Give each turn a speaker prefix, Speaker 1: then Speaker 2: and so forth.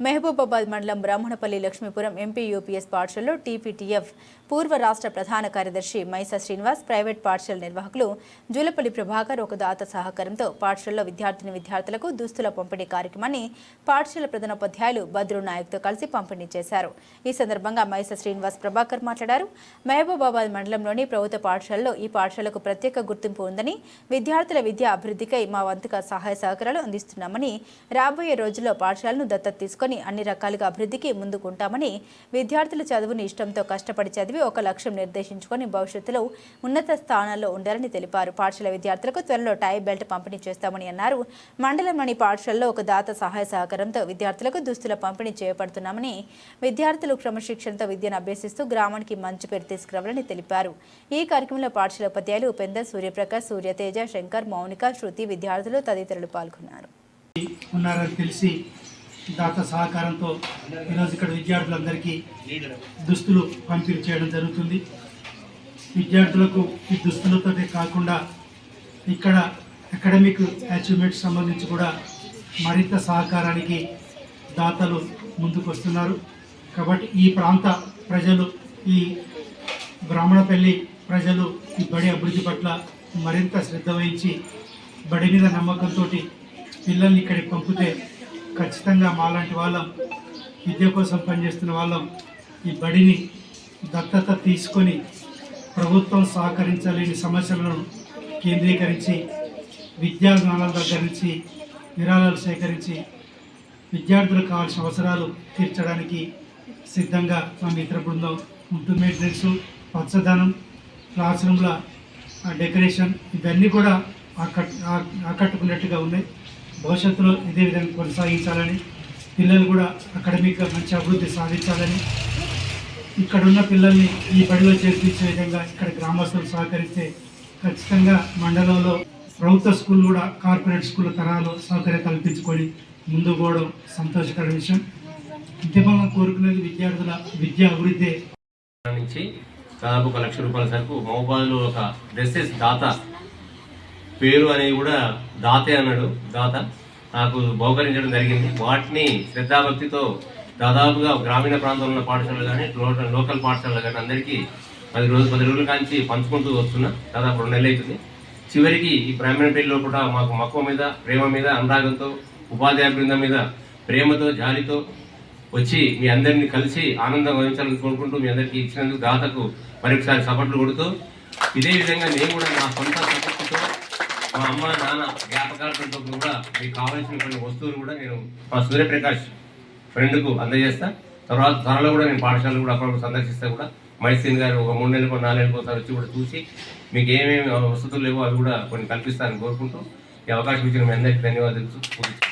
Speaker 1: మహబూబాబాద్ మండలం Brahmanapalli Lakshmipuram MP UPS పాఠశాలలో TPTF పూర్వ రాష్ట్ర ప్రధాన కార్యదర్శి మైసా శ్రీనివాస్ ప్రైవేట్ పాఠశాల నిర్వాహకులు జూలపల్లి ప్రభాకర్ ఒక దాత సహకారంతో పాఠశాలలో విద్యార్థిని విద్యార్థులకు దుస్తుల పంపిణీ కార్యక్రమాన్ని పాఠశాల ప్రధానోపాధ్యాయులు బద్రు నాయక్తో కలిసి పంపిణీ చేశారు. ఈ సందర్భంగా మైసా శ్రీనివాస్ ప్రభాకర్ మాట్లాడారు. మహబూబాబాద్ మండలంలోని ప్రభుత్వ పాఠశాలలో ఈ పాఠశాలకు ప్రత్యేక గుర్తింపు ఉందని విద్యార్థుల విద్యా అభివృద్ధికై మా వంతుగా సహాయ సహకారాలు అందిస్తున్నామని రాబోయే రోజుల్లో పాఠశాలను దత్తత తీసుకొని అన్ని రకాలుగా అభివృద్ధికి ముందుకుంటామని విద్యార్థులు చదువుని ఇష్టంతో కష్టపడి చదివి ఒక లక్ష్యం నిర్దేశించుకొని భవిష్యత్తులో ఉన్నత స్థానాల్లో ఉండాలని తెలిపారు. పాఠశాల విద్యార్థులకు త్వరలో టై బెల్ట్ పంపిణీ చేస్తామని అన్నారు. మండలంలోని పాఠశాలలో ఒక దాత సహాయ సహకారంతో విద్యార్థులకు దుస్తుల పంపిణీ చేపడుతున్నామని విద్యార్థులు క్రమశిక్షణతో విద్యను అభ్యసిస్తూ గ్రామానికి మంచి పేరు తీసుకురావాలని తెలిపారు. ఈ కార్యక్రమంలో పాఠశాల ఉపాధ్యాయులు ఉపేంద్ర సూర్యప్రకాష్ సూర్యతేజ శంకర్ మౌనిక శృతి విద్యార్థులు తదితరులు పాల్గొన్నారు.
Speaker 2: ఉన్నారని తెలిసి దాత సహకారంతో ఈరోజు ఇక్కడ విద్యార్థులందరికీ దుస్తులు పంపిణీ చేయడం జరుగుతుంది. విద్యార్థులకు ఈ దుస్తులతోనే కాకుండా ఇక్కడ అకాడమిక్ అచీవ్మెంట్ సంబంధించి కూడా మరింత సహకారానికి దాతలు ముందుకు వస్తున్నారు. కాబట్టి ఈ ప్రాంత ప్రజలు ఈ బ్రాహ్మణపల్లి ప్రజలు ఈ బడి అభివృద్ధి పట్ల మరింత శ్రద్ధ వహించి బడి మీద నమ్మకంతో పిల్లల్ని ఇక్కడికి పంపితే ఖచ్చితంగా మాలాంటి వాళ్ళం విద్య కోసం పనిచేస్తున్న వాళ్ళం ఈ బడిని దత్తత తీసుకొని ప్రభుత్వం సహకరించలేని సమస్యలను కేంద్రీకరించి విద్యా జ్ఞానాల దగ్గర నుంచి విరాళాలు సేకరించి విద్యార్థులకు కావాల్సిన అవసరాలు తీర్చడానికి సిద్ధంగా మా మిత్ర బృందం ఉంటుంది. మెయింటెనెన్స్ పచ్చదనం క్లాస్ రూమ్ల డెకరేషన్ ఇవన్నీ కూడా ఆకట్టుకున్నట్టుగా ఉన్నాయి. భవిష్యత్తులో ఇదే విధంగా కొనసాగించాలని పిల్లలు కూడా అకాడమిక్గా మంచి అభివృద్ధి సాధించాలని ఇక్కడ ఉన్న పిల్లల్ని ఈ బడిలో చేర్పించే విధంగా ఇక్కడ గ్రామస్తులు సహకరిస్తే ఖచ్చితంగా మండలంలో ప్రభుత్వ స్కూల్ కూడా కార్పొరేట్ స్కూల్ తరాలు సౌకర్యం కల్పించుకొని ముందుకు పోవడం సంతోషకర విషయం. ఉద్యమంగా కోరుకునేది విద్యార్థుల విద్యా అభివృద్ధి.
Speaker 3: నుంచి దాదాపు ఒక లక్ష రూపాయల సరుకు మహబాద్లో ఒక డ్రెస్సెస్ దాత పేరు అనేది కూడా దాతే అన్నాడు. దాత నాకు బహుకరించడం జరిగింది. వాటిని శ్రద్ధాభక్తితో దాదాపుగా గ్రామీణ ప్రాంతంలో ఉన్న పాఠశాలలు కానీ లోకల్ లోకల్ పాఠశాలలు కానీ అందరికీ పది రోజులు పది రోజుల కాంచి పంచుకుంటూ వస్తున్నా. దాదాపు రెండు నెలలు అవుతుంది. చివరికి ఈ బ్రాహ్మణ పెళ్ళిలో కూడా మాకు మక్కువ మీద ప్రేమ మీద అనురాగంతో ఉపాధ్యాయ బృందం మీద ప్రేమతో జాలితో వచ్చి మీ అందరిని కలిసి ఆనందం వహించాలని కోరుకుంటూ మీ అందరికీ ఇచ్చినందుకు దాతకు మరొకసారి సపోర్ట్లు కొడుతూ ఇదే విధంగా నేను కూడా నా సొంత సపోర్టుతో మా అమ్మ నాన్న జ్ఞాపకాలతో కూడా మీకు కావాల్సిన కొన్ని వస్తువులు కూడా నేను మా సూర్యప్రకాష్ ఫ్రెండ్కు అందజేస్తా. తర్వాత త్వరలో కూడా నేను పాఠశాలను కూడా అప్పుడప్పుడు సందర్శిస్తా కూడా. మైసీన్ గారు ఒక మూడు నెలలకు నాలుగు నెలలకు ఒకసారి వచ్చి కూడా చూసి మీకు ఏమేమి వసతులు లేవో అవి కూడా కొన్ని కల్పిస్తారని కోరుకుంటూ ఈ అవకాశం ఇచ్చిన మీ అందరికీ ధన్యవాదాలు.